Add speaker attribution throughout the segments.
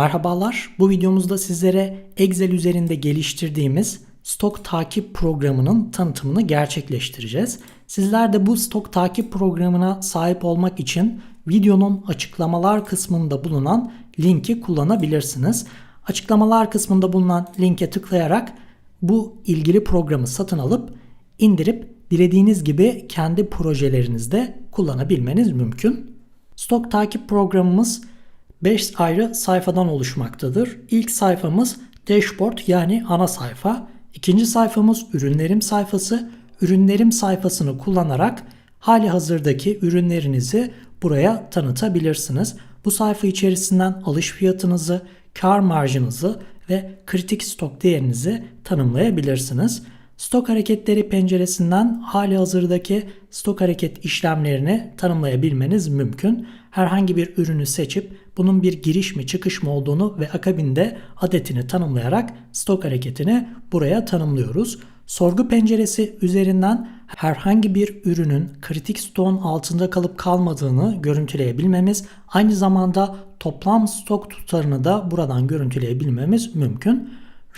Speaker 1: Merhabalar. Bu videomuzda sizlere Excel üzerinde geliştirdiğimiz stok takip programının tanıtımını gerçekleştireceğiz. Sizler de bu stok takip programına sahip olmak için videonun açıklamalar kısmında bulunan linki kullanabilirsiniz. Açıklamalar kısmında bulunan linke tıklayarak bu ilgili programı satın alıp indirip dilediğiniz gibi kendi projelerinizde kullanabilmeniz mümkün. Stok takip programımız 5 ayrı sayfadan oluşmaktadır. İlk sayfamız dashboard yani ana sayfa. İkinci sayfamız ürünlerim sayfası. Ürünlerim sayfasını kullanarak hali hazırdaki ürünlerinizi buraya tanıtabilirsiniz. Bu sayfa içerisinden alış fiyatınızı, kar marjınızı ve kritik stok değerinizi tanımlayabilirsiniz. Stok hareketleri penceresinden hali hazırdaki stok hareket işlemlerini tanımlayabilmeniz mümkün. Herhangi bir ürünü seçip bunun bir giriş mi çıkış mı olduğunu ve akabinde adetini tanımlayarak stok hareketini buraya tanımlıyoruz. Sorgu penceresi üzerinden herhangi bir ürünün kritik stoğun altında kalıp kalmadığını görüntüleyebilmemiz, aynı zamanda toplam stok tutarını da buradan görüntüleyebilmemiz mümkün.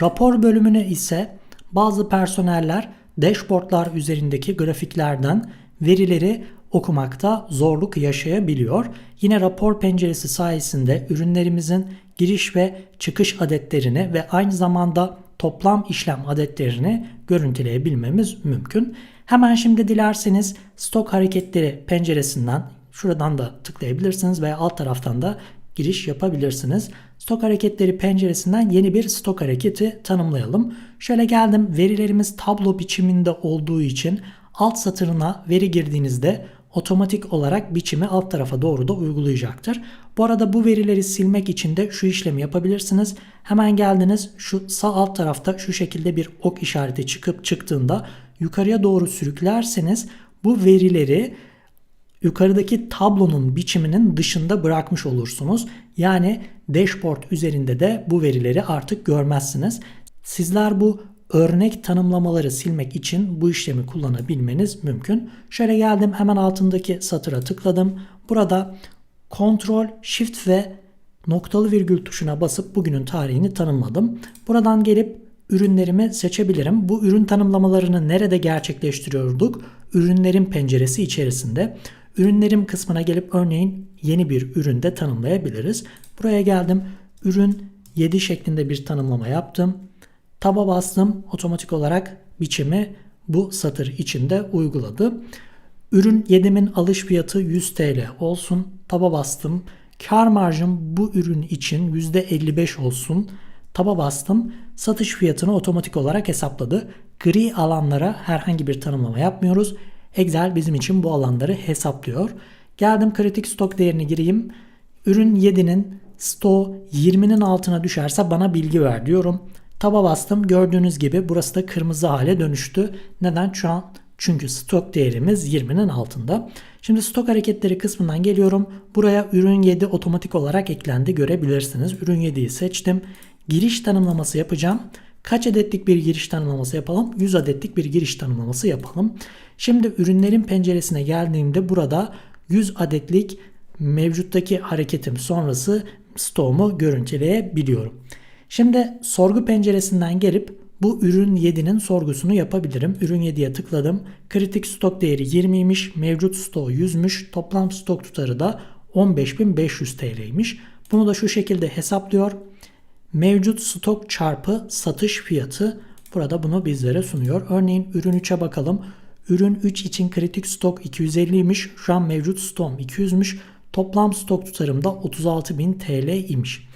Speaker 1: Rapor bölümüne ise bazı personeller dashboardlar üzerindeki grafiklerden verileri okumakta zorluk yaşayabiliyor. Yine rapor penceresi sayesinde ürünlerimizin giriş ve çıkış adetlerini ve aynı zamanda toplam işlem adetlerini görüntüleyebilmemiz mümkün. Hemen şimdi dilerseniz stok hareketleri penceresinden şuradan da tıklayabilirsiniz veya alt taraftan da giriş yapabilirsiniz. Stok hareketleri penceresinden yeni bir stok hareketi tanımlayalım. Şöyle geldim verilerimiz tablo biçiminde olduğu için alt satırına veri girdiğinizde otomatik olarak biçimi alt tarafa doğru da uygulayacaktır. Bu arada bu verileri silmek için de şu işlemi yapabilirsiniz. Hemen geldiniz şu sağ alt tarafta şu şekilde bir ok işareti çıkıp çıktığında yukarıya doğru sürüklerseniz bu verileri yukarıdaki tablonun biçiminin dışında bırakmış olursunuz. Yani dashboard üzerinde de bu verileri artık görmezsiniz. Sizler bu örnek tanımlamaları silmek için bu işlemi kullanabilmeniz mümkün. Şöyle geldim hemen altındaki satıra tıkladım. Burada Ctrl, Shift ve noktalı virgül tuşuna basıp bugünün tarihini tanımladım. Buradan gelip ürünlerimi seçebilirim. Bu ürün tanımlamalarını nerede gerçekleştiriyorduk? Ürünlerin penceresi içerisinde. Ürünlerim kısmına gelip örneğin yeni bir üründe tanımlayabiliriz. Buraya geldim. Ürün 7 şeklinde bir tanımlama yaptım. Taba bastım. Otomatik olarak biçimi bu satır içinde uyguladı. Ürün 7'min alış fiyatı 100 TL olsun. Taba bastım. Kar marjım bu ürün için %55 olsun. Taba bastım. Satış fiyatını otomatik olarak hesapladı. Gri alanlara herhangi bir tanımlama yapmıyoruz. Excel bizim için bu alanları hesaplıyor. Geldim kritik stok değerini gireyim. Ürün 7'nin sto 20'nin altına düşerse bana bilgi ver diyorum. Taba bastım. Gördüğünüz gibi burası da kırmızı hale dönüştü. Neden? Şu an çünkü stok değerimiz 20'nin altında. Şimdi stok hareketleri kısmından geliyorum. Buraya ürün 7 otomatik olarak eklendi görebilirsiniz. Ürün 7'yi seçtim. Giriş tanımlaması yapacağım. Kaç adetlik bir giriş tanımlaması yapalım? 100 adetlik bir giriş tanımlaması yapalım. Şimdi ürünlerin penceresine geldiğimde burada 100 adetlik mevcuttaki hareketim sonrası stoğumu görüntüleyebiliyorum. Şimdi sorgu penceresinden gelip bu ürün 7'nin sorgusunu yapabilirim. Ürün 7'ye tıkladım. Kritik stok değeri 20'ymiş. Mevcut stok 100'müş. Toplam stok tutarı da 15.500 TL'ymiş. Bunu da şu şekilde hesaplıyor. Mevcut stok çarpı satış fiyatı burada bunu bizlere sunuyor. Örneğin ürün 3'e bakalım. Ürün 3 için kritik stok 250'ymiş. Şu an mevcut stokum 200'müş. Toplam stok tutarım da 36.000 TL imiş.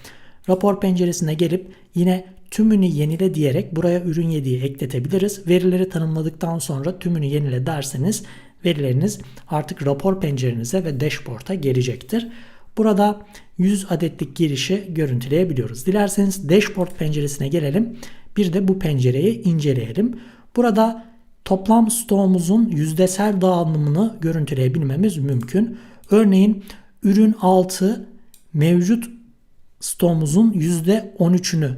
Speaker 1: Rapor penceresine gelip yine tümünü yenile diyerek buraya ürün 7'yi ekletebiliriz. Verileri tanımladıktan sonra tümünü yenile derseniz verileriniz artık rapor pencerenize ve dashboard'a gelecektir. Burada 100 adetlik girişi görüntüleyebiliyoruz. Dilerseniz dashboard penceresine gelelim. Bir de bu pencereyi inceleyelim. Burada toplam stoğumuzun yüzdesel dağılımını görüntüleyebilmemiz mümkün. Örneğin ürün 6 mevcut stoğumuzun %13'ünü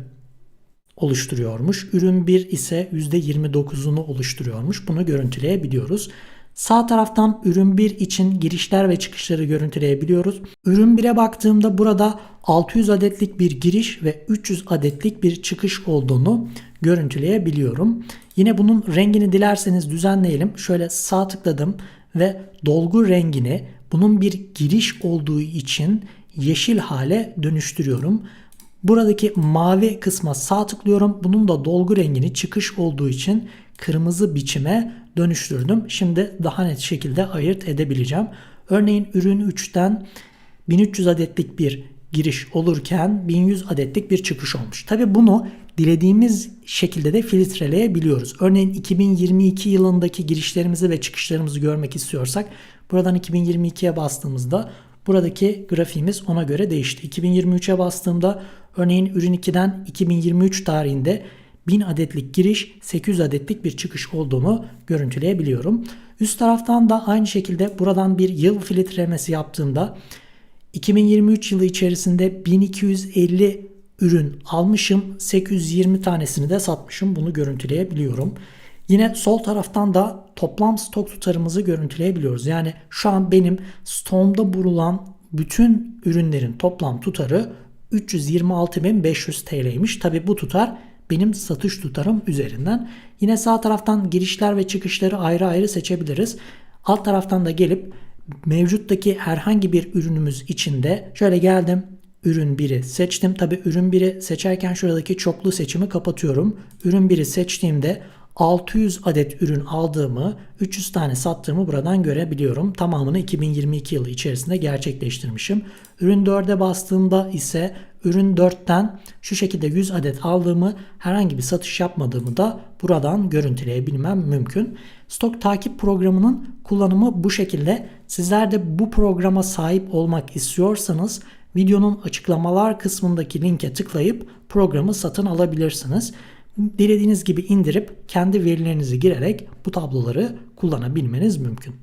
Speaker 1: oluşturuyormuş. Ürün 1 ise %29'unu oluşturuyormuş. Bunu görüntüleyebiliyoruz. Sağ taraftan ürün 1 için girişler ve çıkışları görüntüleyebiliyoruz. Ürün 1'e baktığımda burada 600 adetlik bir giriş ve 300 adetlik bir çıkış olduğunu görüntüleyebiliyorum. Yine bunun rengini dilerseniz düzenleyelim. Şöyle sağ tıkladım ve dolgu rengini bunun bir giriş olduğu için yeşil hale dönüştürüyorum. Buradaki mavi kısma sağ tıklıyorum. Bunun da dolgu rengini çıkış olduğu için kırmızı biçime dönüştürdüm. Şimdi daha net şekilde ayırt edebileceğim. Örneğin ürün 3'ten 1300 adetlik bir giriş olurken 1100 adetlik bir çıkış olmuş. Tabi bunu dilediğimiz şekilde de filtreleyebiliyoruz. Örneğin 2022 yılındaki girişlerimizi ve çıkışlarımızı görmek istiyorsak buradan 2022'ye bastığımızda buradaki grafiğimiz ona göre değişti. 2023'e bastığımda örneğin ürün 2'den 2023 tarihinde 1000 adetlik giriş 800 adetlik bir çıkış olduğunu görüntüleyebiliyorum. Üst taraftan da aynı şekilde buradan bir yıl filtrelemesi yaptığımda 2023 yılı içerisinde 1250 ürün almışım. 820 tanesini de satmışım. Bunu görüntüleyebiliyorum. Yine sol taraftan da toplam stok tutarımızı görüntüleyebiliyoruz. Yani şu an benim stoğumda bulunan bütün ürünlerin toplam tutarı 326.500 TL'ymiş. Tabi bu tutar benim satış tutarım üzerinden. Yine sağ taraftan girişler ve çıkışları ayrı ayrı seçebiliriz. Alt taraftan da gelip mevcuttaki herhangi bir ürünümüz içinde şöyle geldim ürün 1'i seçtim. Tabi ürün 1'i seçerken şuradaki çoklu seçimi kapatıyorum. Ürün 1'i seçtiğimde 600 adet ürün aldığımı, 300 tane sattığımı buradan görebiliyorum. Tamamını 2022 yılı içerisinde gerçekleştirmişim. Ürün 4'e bastığımda ise ürün 4'ten şu şekilde 100 adet aldığımı, herhangi bir satış yapmadığımı da buradan görüntüleyebilmem mümkün. Stok takip programının kullanımı bu şekilde. Sizler de bu programa sahip olmak istiyorsanız videonun açıklamalar kısmındaki linke tıklayıp programı satın alabilirsiniz. Dilediğiniz gibi indirip kendi verilerinizi girerek bu tabloları kullanabilmeniz mümkün.